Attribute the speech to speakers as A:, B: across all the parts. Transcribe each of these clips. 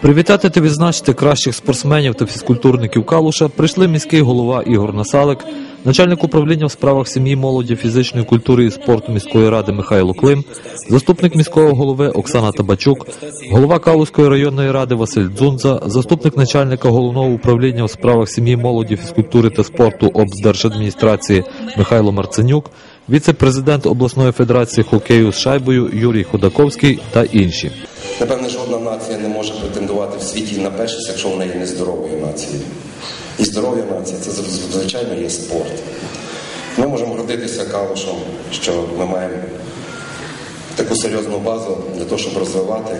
A: Привітати та відзначити кращих спортсменів та фізкультурників Калуша прийшли міський голова Ігор Насалик, начальник управління в справах сім'ї, молоді, фізичної культури і спорту міської ради Михайло Клим, заступник міського голови Оксана Табачук, голова Калуської районної ради Василь Дзунза, заступник начальника головного управління в справах сім'ї, молоді, фізкультури та спорту облдержадміністрації Михайло Марценюк, віце-президент обласної федерації хокею з шайбою Юрій Ходаковський та інші.
B: Напевне, жодна нація не може претендувати в світі на першість, якщо вона є нездоровою нацією. І здоров'я нація це звичайно є спорт. Ми можемо гордитися калушем, що ми маємо таку серйозну базу для того, щоб розвивати.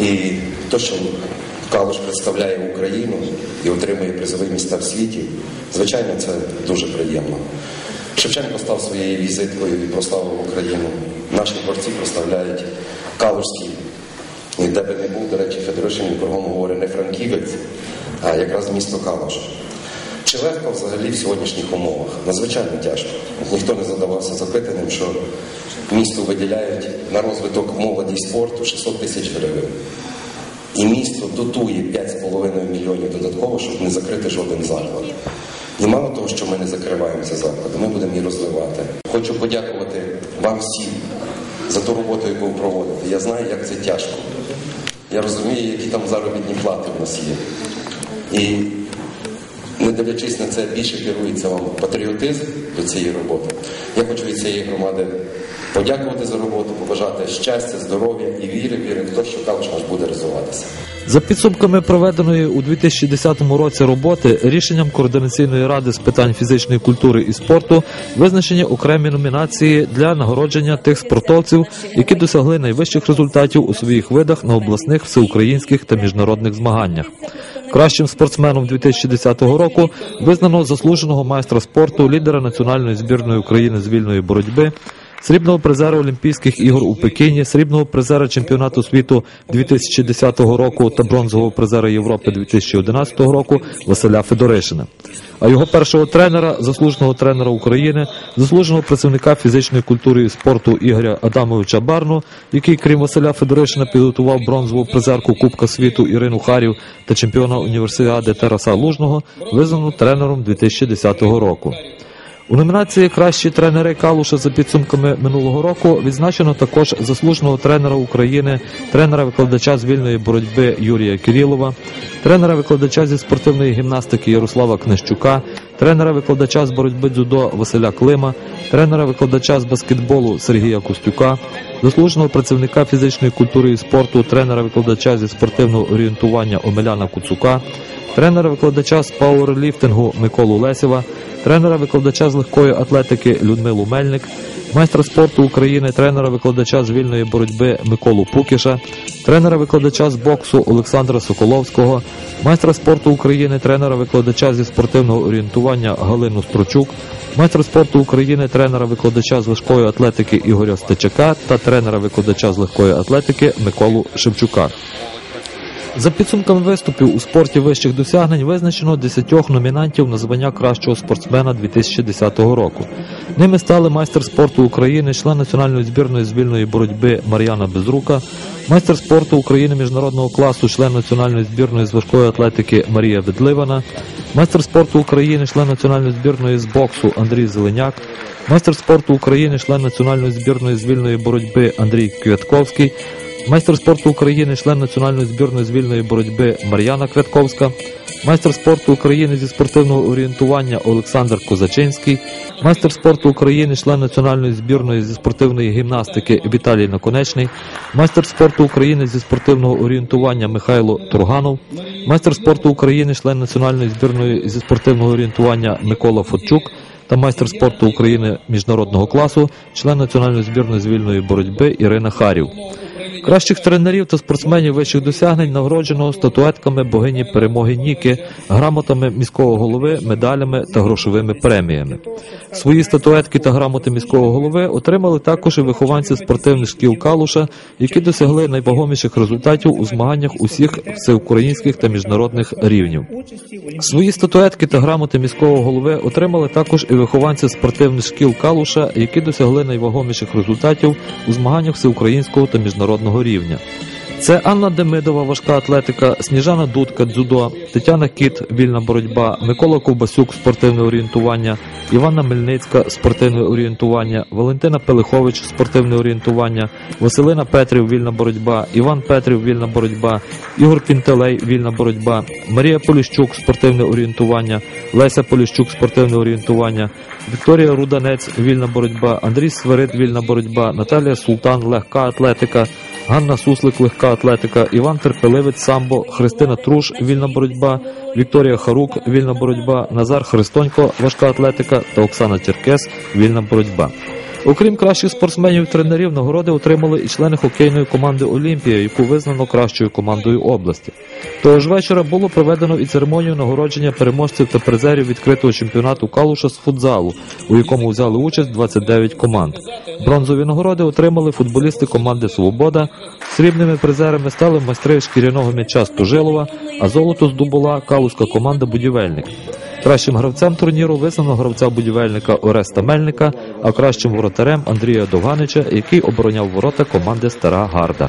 B: І те, що Калуш представляє Україну і отримує призові міста в світі, звичайно, це дуже приємно. Шевченко став своєю візиткою і прославив Україну. Наші борці прославляють Калужський. І де би не був, до речі, Федорошин кругом говорить не Франківець, а якраз місто Калуш. Чи легко взагалі в сьогоднішніх умовах? Надзвичайно тяжко. Ніхто не задавався запитанням, що місту виділяють на розвиток молоді і спорту 600 тисяч гривень. І місто дотує 5,5 мільйонів додатково, щоб не закрити жоден заклад. І мало того, що ми не закриваємося заклади, ми будемо її розвивати. Хочу подякувати вам всім за ту роботу, яку ви проводите. Я знаю, як це тяжко. Я розумію, які там заробітні плати в нас є. І не дивлячись на це, більше керується вам патріотизм до цієї роботи. Я хочу від цієї громади подякувати за роботу, побажати щастя, здоров'я і віри, віри в те, що Калуш наш буде розвиватися.
A: За підсумками проведеної у 2010 році роботи рішенням координаційної ради з питань фізичної культури і спорту визначені окремі номінації для нагородження тих спортовців, які досягли найвищих результатів у своїх видах на обласних, всеукраїнських та міжнародних змаганнях. Кращим спортсменом 2010 року визнано заслуженого майстра спорту, лідера національної збірної України з вільної боротьби. Срібного призера Олімпійських ігор у Пекіні, срібного призера чемпіонату світу 2010 року та бронзового призера Європи 2011 року Василя Федоришина. А його першого тренера, заслуженого тренера України, заслуженого працівника фізичної культури і спорту Ігоря Адамовича Барну, який, крім Василя Федоришина, підготував бронзову призерку Кубка світу Ірину Харів та чемпіона універсіади Тараса Лужного, визнано тренером 2010 року. У номінації Кращі тренери Калуша за підсумками минулого року відзначено також заслуженого тренера України, тренера-викладача з вільної боротьби Юрія Кирилова, тренера-викладача зі спортивної гімнастики Ярослава Книщука, тренера-викладача з боротьби дзюдо Василя Клима, тренера-викладача з баскетболу Сергія Костюка, заслуженого працівника фізичної культури і спорту, тренера-викладача зі спортивного орієнтування Омеляна Куцука, тренера-викладача з пауерліфтингу Миколу Лесєва, тренера-викладача з легкої атлетики Людмилу Мельник, майстра спорту України, тренера-викладача з вільної боротьби Миколу Пукіша, тренера-викладача з боксу Олександра Соколовського, майстра спорту України, тренера-викладача зі спортивного орієнтування Галину Строчук, майстра спорту України, тренера-викладача з важкої атлетики Ігоря Стечака та тренера-викладача з легкої атлетики Миколу Шевчука. За підсумками виступів у спорті вищих досягнень визначено 10 номінантів на звання кращого спортсмена 2010 року. Ними стали майстер спорту України, член національної збірної з вільної боротьби Мар'яна Безрука, майстер спорту України міжнародного класу, член національної збірної з важкої атлетики Марія Ведливана, майстер спорту України, член національної збірної з боксу Андрій Зеленяк, майстер спорту України, член національної збірної з вільної боротьби Андрій Квятковський. Майстер спорту України, член національної збірної з вільної боротьби Мар'яна Квятковська, майстер спорту України зі спортивного орієнтування Олександр Козачинський, майстер спорту України, член національної збірної зі спортивної гімнастики Віталій Наконечний, майстер спорту України зі спортивного орієнтування Михайло Турганов, майстер спорту України, член національної збірної зі спортивного орієнтування Микола Фотчук. Та майстер спорту України міжнародного класу, член національної збірної з вільної боротьби Ірина Харів. Кращих тренерів та спортсменів вищих досягнень нагороджено статуетками богині перемоги Ніки, грамотами міського голови, медалями та грошовими преміями. Свої статуетки та грамоти міського голови отримали також і вихованці спортивних шкіл Калуша, які досягли найвагоміших результатів у змаганнях усіх всеукраїнських та міжнародних рівнів. Свої статуетки та грамоти міського голови отримали також і вихованці спортивних шкіл Калуша, які досягли найвагоміших результатів у змаганнях всеукраїнського та міжнародного рівня. Це Анна Демидова, важка атлетика, Сніжана Дудка, дзюдо, Тетяна Кіт, вільна боротьба, Микола Ковбасюк, спортивне орієнтування, Іванна Мельницька, спортивне орієнтування, Валентина Пелихович, спортивне орієнтування, Василина Петрів, вільна боротьба, Іван Петрів, вільна боротьба, Ігор Пінтелей, вільна боротьба, Марія Поліщук, спортивне орієнтування, Леся Поліщук, спортивне орієнтування, Вікторія Руданець, вільна боротьба, Андрій Сверид, вільна боротьба, Наталія Султан, легка атлетика, Ганна Суслик, легка атлетика, Іван Терпеливець, самбо, Христина Труш, вільна боротьба, Вікторія Харук, вільна боротьба, Назар Христонько, важка атлетика та Оксана Черкес, вільна боротьба. Окрім кращих спортсменів і тренерів, нагороди отримали і члени хокейної команди Олімпія, яку визнано кращою командою області. Того ж вечора було проведено і церемонію нагородження переможців та призерів відкритого чемпіонату Калуша з футзалу, у якому взяли участь 29 команд. Бронзові нагороди отримали футболісти команди Свобода. Срібними призерами стали майстри шкіряного м'яча Стужилова, а золото здобула калузька команда Будівельник. Кращим гравцем турніру визнано гравця будівельника Ореста Мельника, а кращим воротарем Андрія Довганича, який обороняв ворота команди Стара Гарда.